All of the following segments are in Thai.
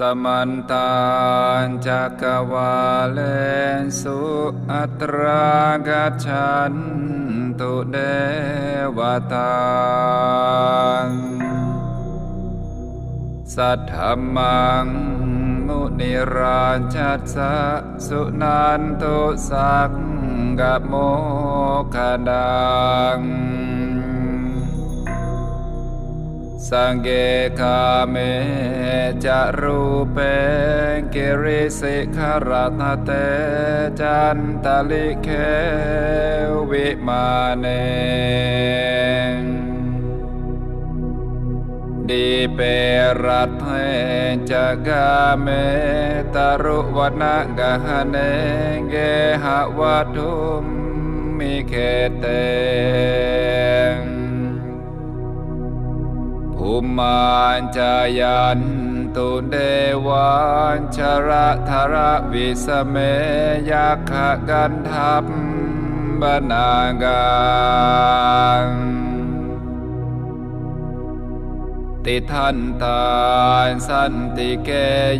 สมันตานจักวาเลนสุอัตรากัจฉันตุเดวตาสัทธมังมุนิราชัสสุนันตุสักกโมคดัง สังเกคาเมจะรูเปกิริสิขรตเตจันตลิเควิมาเนดีเปรัตเทจะกาเมตรุวนกะหเนเกหวัตุมมิเคเต ภูมันจายันตุเดวันชระธระวิสเมยักขกันทัพบนากังติทันตานสันติเก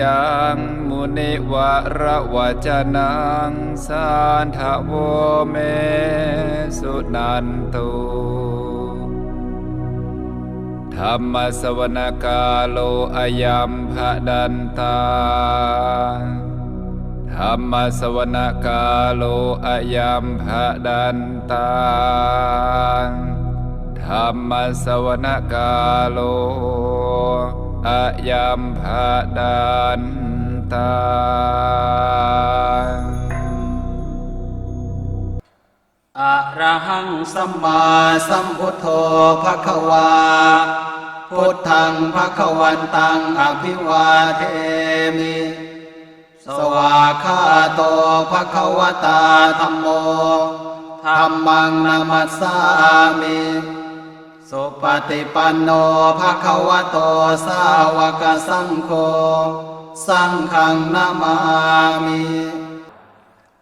ยังมุนิวะระวจนังสานทโวเมสุนันตุ ธรรมสวนกาโลอายัมภดันตาธรรมสวนกาโลอายัมภดันตาธรรมสวนกาโลอายัมภดันตา อะระหังสัมมาสัมพุทโธภะคะวา พุทธังภะคะวันตังอภิวาเทมิ สวาคาโตภะคะวตาธัมโมธัมมังนามัสสามิสุปฏิปันโนภะคะวะโตสาวกสังโฆ สังฆังนามามิ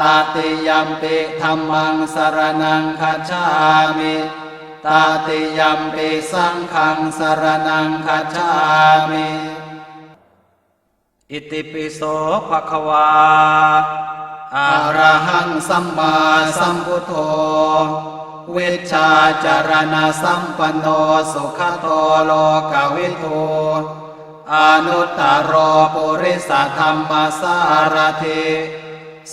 ตาติยัมปิธัมมังสรนังคัจฉามิตาติยัมปิสังฆังสรนังคัจฉามิอิติปิโสภะคะวาอะระหังสัมมาสัมพุทโธเวชชาจารณะสัมปันโนสุขโตโลกวิทูอนุตตรโรปุริสธรรมสารถิ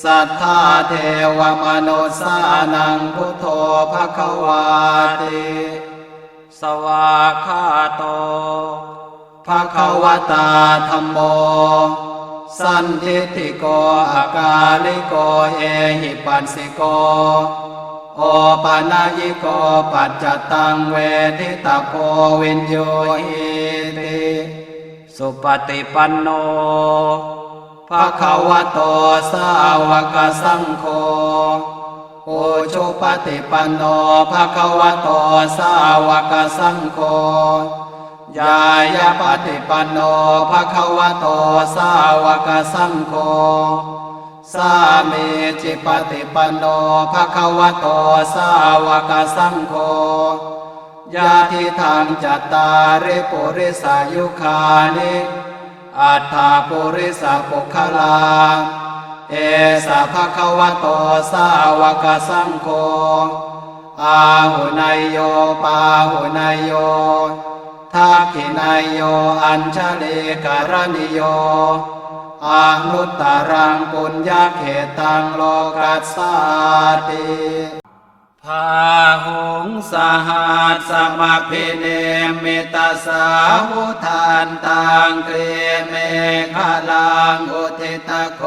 สัทธาเทวมนุสานังพุทโธภควาติสวาคาโตภะควตาธัมโม สันทิฏฐิโกอากาลิโกเอหิปัสสิโก โอปานายิโกปัจจตังเวทิตาโพวินโยหิติ สุปฏิปันโน ภะคะวะโตสาวกสังโฆโอชุปฏิปันโนภะคะวะโตสาวกสังโฆยายาปฏิปันโนภะคะวะโตสาวกสังโฆสามีจิปฏิปันโนภะคะวะโตสาวกสังโฆยาทิทางจัตตาริปุริสายุคานิ อัฏฐาปุริสปุคลาเอสะภะคะวะโตสาวกสังโฆอาหุนายโยปาหุนายโยทักขินายโยอัญชลีการณิโยอนุตตรังปุญญาเขตังโลกัสสาติ พาหงสหัสสมพิเนมิตาสาวุทานตังเกรเมฆาลังอุทิตโค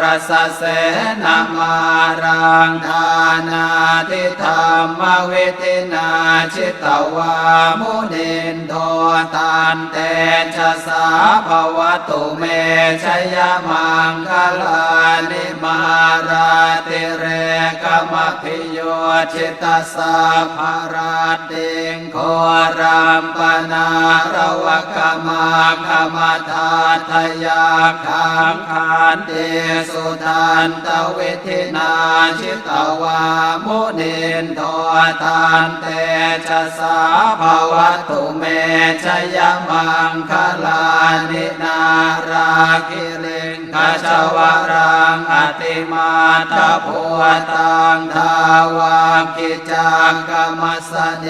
รสเสนามารังทานาทิธรรมเวทินาชิตวามุนินโทตันเตชะสาภวตุเมชยมังคลานิมาราติเรกมพิโยชิตาสาภาราติงโครามปนาระวกมากมทาทยาขังคานเตสุทันตเวทินาชิตวามุนินโททานเตชะสาภวตุเมชยมังคลานินาราคิลิงคชวรังอติมาตะพุตังทาวากิจังกรรมสเน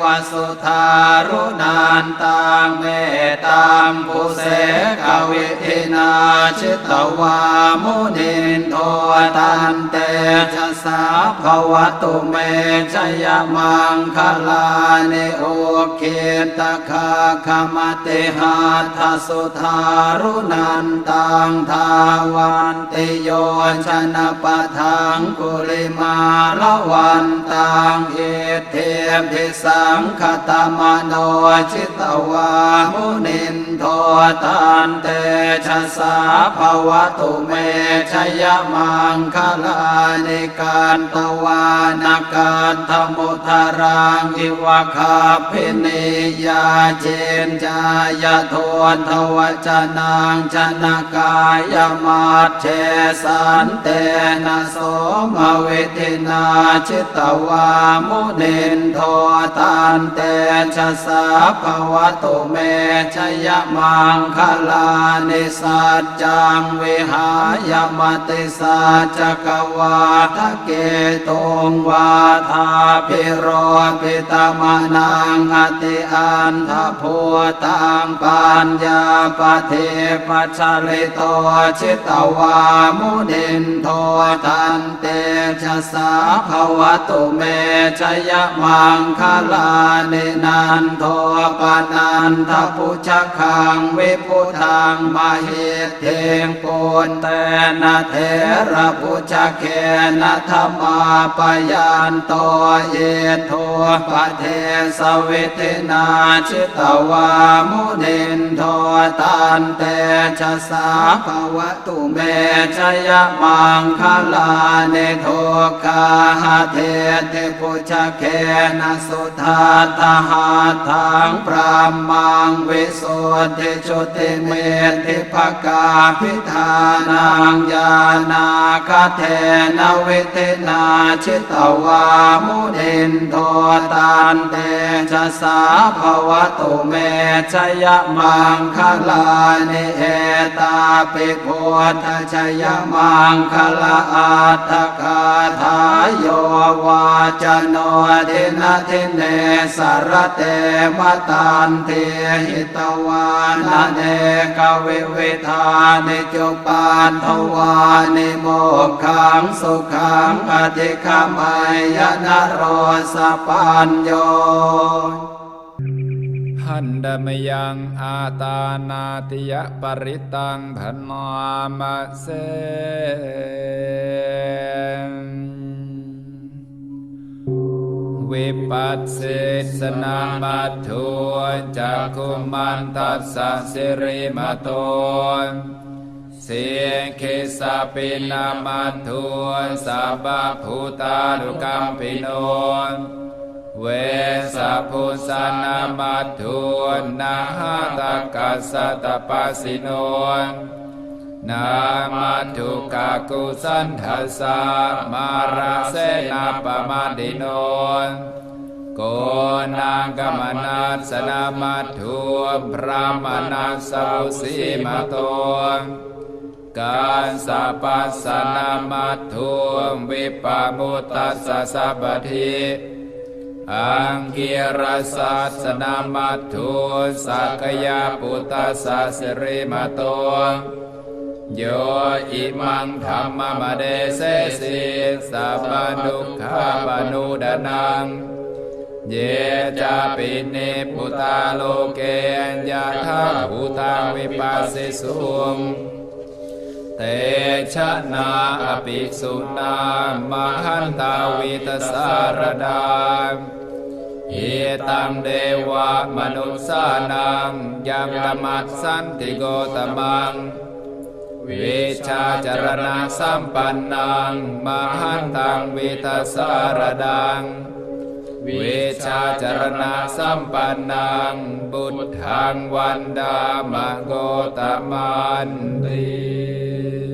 วสุธารุนันตังเมตัมปุเสกวิทินาชิตวามุนินโทตันเตชะสาภวตุเมชยมังคลาเนโอเกตคาคมติหาทสุธารุนันตังทาวันติโยชนะปะทังกุลิมาละวันตังเอเทมพิสังคตมโนชิตวามุนินโทตันเต ชะสาภวตุเมชยมังคลานิการตวานการธมุทารังอิวะคาพินิยาเจนจายโทนทวจนังชนะกายมาเชสันเตนะโสมเวทินาชิตวามุนินโทตันเตชะสาภวตุเมชยมังคลานิสัจจังวิหายมติสัจจกวาทะเกตุงวาทาพิโรปิตมนังอติอันทพูตังปัญญาปเทปัจลิโตชิตวามุนินโทตันเตชะสาภวตุเมชยมังคลานินันโทปนันทพุชคังวิพุทังมหิตเทงปุนเตนะเทระพุชเคนะธรรมาปยันโตเยโทปเทสวิตินาชิตวามุนินโทตันเตชะสาภวตุเมชยมังคลาเนโทคาหเทเทพุชเคนะสุทาตหาทังพระมังวิสุทธิจุติเมธิภกาพิธานังญานาคเทนวิเทนาชิตวามุนินโทตันเตชะสาภวตุเมชยมังคลานิเอตาปิโพธชยมังคลาอัตถคาทายโยวาจโนทินาทิเนสารเตมตันเทหิตวานาเนกวิวิธานิจุปานทวานิโมกขังสุขังอธิคามายนโรสปัญโยหันดมยังอาตานาติยปริตังพนามะเส วิปัสสิสนามัตถุจักคุมันตัสสะสิริมาโตเสียงเคสาปินามัตถุสัพพภูตาลุกัมปิโนเวสะพุสานามัตถุนาหาตกัสสะตปปสิโนน นามัตถุกากุสันทัสสะมาราเสนาปมาดิโนโกนากมนัสนามัตถุพระมนัสสุสีมาโตการสัพพัสนามัตถุวิปามุตตัสสะสัพพทิอังกิรสัสสนามัตถุสักยาปุตตัสสิริมาโต โยอิมังธรรมมเดเสสิสัพพทุกขาปนุดานัง เยจาปินิพุตาโลเกนยะทาภูตังวิปัสสิสุงเตชะนาอภิกษุนามหันตาวิตสารดาเอตังเดวะมนุสานังยังตมัสสันติโกตมัง วิชาจารณะสัมปันนังมหันตังวิตสารดังวิชาจารณะสัมปันนังบุตทังวันดามโกตมันตี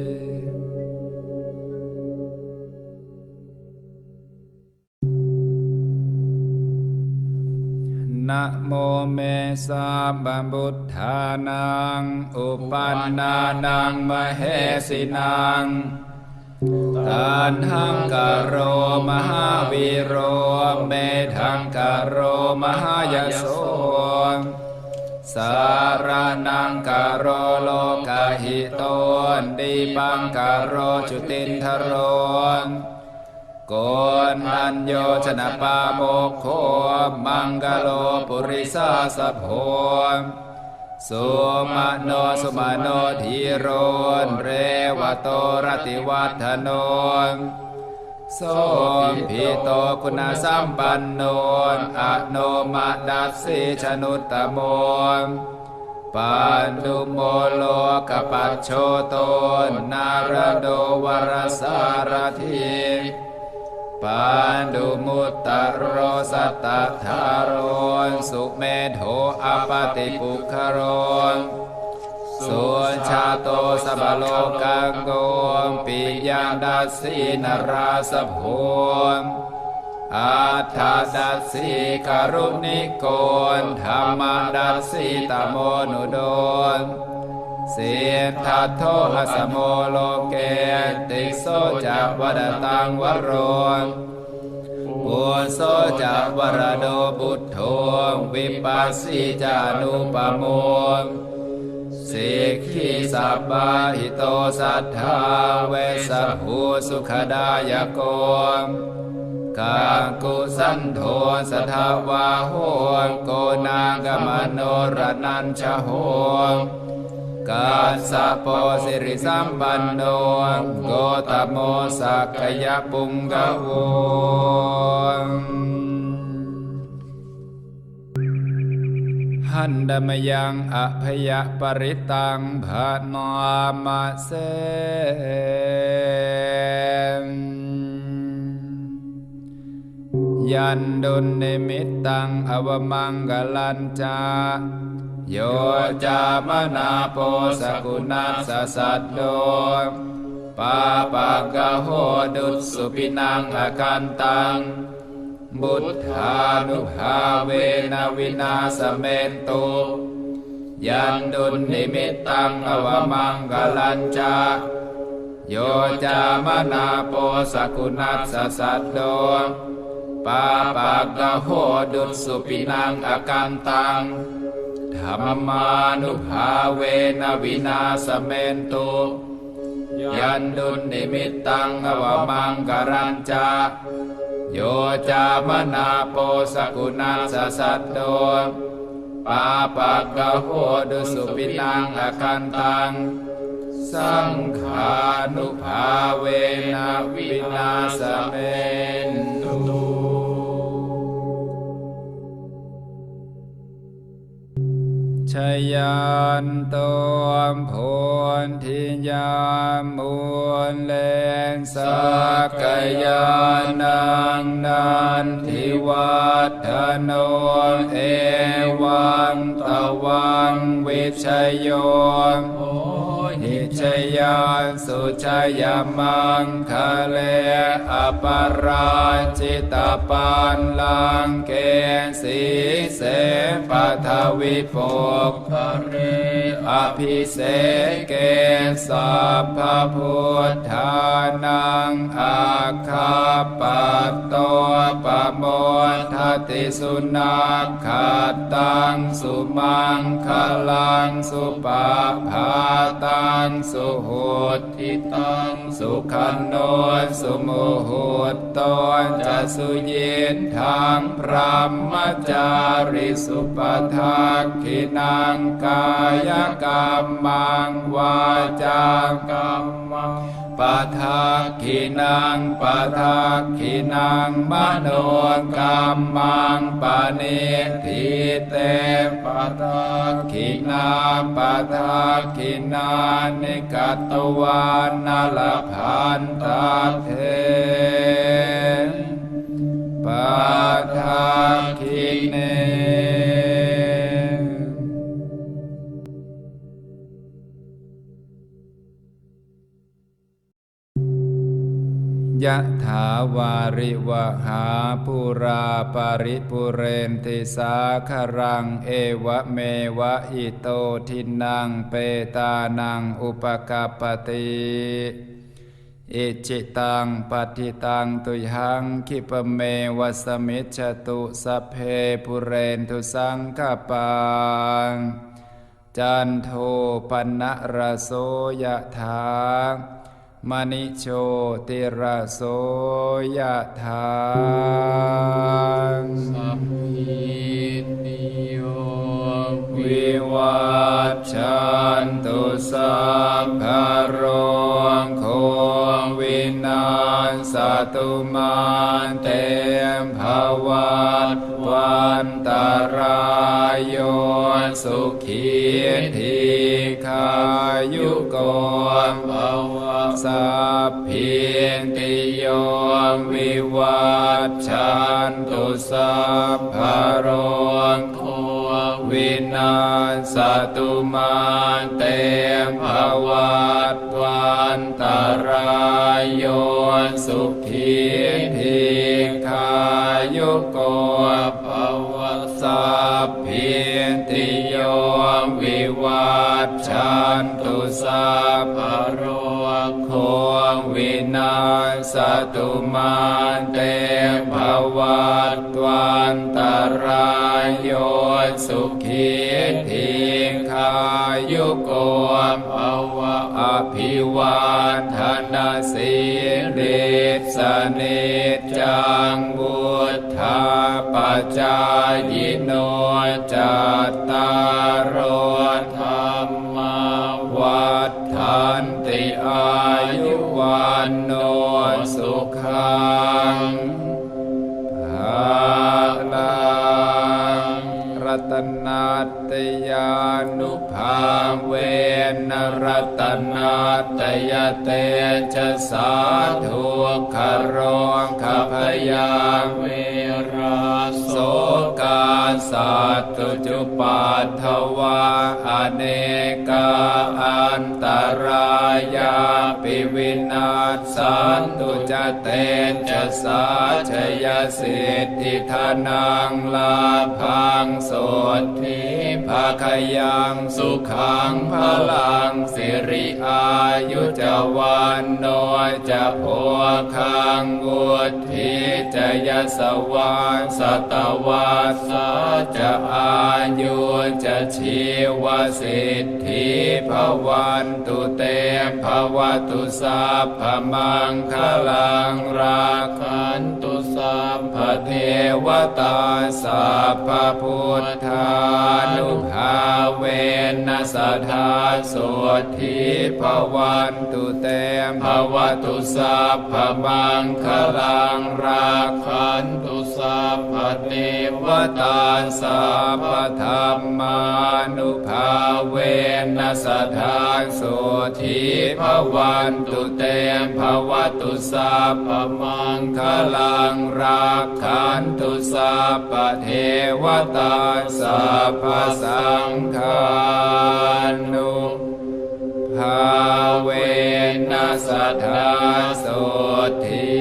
นะโมเมสาบัมบุทธานัง อุปันนานังมเหสินังทานหังกโรมหาวิโรเมทังกโรมหายโสสารนังกโรโลกหิโตนดีปังกโรจุตินทรน โกนอัญโยชนะปาโมโคมังกโลปุริสาสะโพสุมาโนสุมาโนทีโรนเรวโตรติวัฒโนนโสมพิโตคุณสัมปันโนนอโนมาดัสสิชนุตตโมนปันดุโมโลกปัจโชตนนารโดวรสารทิ ปานดุมุตตโรสัตตทารโรนสุเมโถอปติปุคโรนสุชาโตสัพพโลกังโกมปิยังดัสสีนราสโพนอัฏฐดัสสีกรุณิโกนธรรมดัสสีตโมนุโดน สีทัตโทอสโมโลเกติโสจักวดตังวโรนปุโสจักวรโดบุตโธวิปัสสิจานุปโมนสิกขิสัพพะหิโตสัทธาเวสภูสุขดายโกมกากุสันโทสทาวาโหโกนากมโนรนัญชโห กาสะโปสิริสัมปันโนโกตโมสักขยปุงกะโวหันดมยังอภยปริตังภานามาเสยันดุลนิมิตตังอวมังกลัญจา โยจามนาโปสกุณัสสัตโดปาปากะโหดุสสุปินังอากันตัง บุตธานุภาเวนวินาสเมนตุยันดุลนิมิตตังอวมังกลัญจาโยจามนาโปสกุณัสสัตโดปาปากะโหดุสุปินังอากันตัง ธรรมานุภาเวนวินาสเมนตุยันดุนิมิตตังอวมังกรัญจาโยจามนาโปสกุณัสสะสัตโดปาปากะโหดุสุปินังอากันตัง สังขานุภาเวนะวินาสเมน ชยันตวมพนทิยามมูลเลนสักกยานังนันทิวัฒโนเอวังตวังวิชยโย นิชยานสุชยมังคะเลอปราจิตปันลังเกสีเสปทวิโพนกขเร อภิเศษเกสัพพพุทธานังอาคาปตโตปโมทติสุนัขขัดตังสุมังคลังสุปภาตังสุโหติตัง สุขันโนสุโมโหตตนจะสุเยนทางพรหมจาริสุปทักขินังกายกรรมังวาจากรรมัง ปะทักขินังปะทักขินังมโนกรรมังปะเนทิเตปะทักขินาปะทักขินานิกัตวานาลพันตาเทปาทาคิ ยะถาวาริวหาปุราปาริปุเรนติสาคารัง เอวะเมวะอิโตทินังเปตานังอุปกาปติอิจิตังปฏิตังตุหังคิปเมวัสมิจตุสัพเพปุเรนตุสังกปางจันโทปนะระโสยะถา มณิโชติระโสยะถาสัพพิติโยวิวัชชันตุสัพพโรโควินาศตุมันเตมภวัตวันตารายโยสุขีทีขายุโกภว สัพพิติโยวิวัชชันตุสัพพะโรโควินาศตุมาเตมภวัตวันตารายโยสุขีทีขายุโก สัพพะโรโควินาศตุมาเตมภวัตวันตรายโยสุขีทีขายุโกภวะอภิวาทนาสีริสนิจจังบุทธาปจายโนจัตตาร วันโนสุขังภาลังรัตนาตยานุภาเวนรัตนาตยเตจะสาธุคารองขพยาเวราโสกาสัตตุจุปัทถวาอเนกาอันตรายาาสันตุจเตนจะสาชยสิทธิธนังลาพังโสทิ ภาคยังสุขังพลังสิริอายุจวันโนจะโพคังวุธิจะยสวานสตวาสาจะอายุจะชีวสิทธิภวันตุเตมภวตุสัพพมังคลังราคันตุสัพพเทวตาสัพพพุทธานุภาเวนัสธาโสทิภวันตุเตมภวตุสัพพมังคลังราคันตุสัพพเทวตาสัพพธรรมานุภาเวนัสธาโสทิภวันตุเตมภวตุสัพพมังคลังราคันตุสัพพเทวตาสัพพสังฆานุภาเวนัสธาโสทิ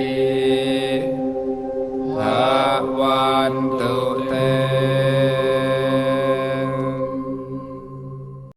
ภาวันตุ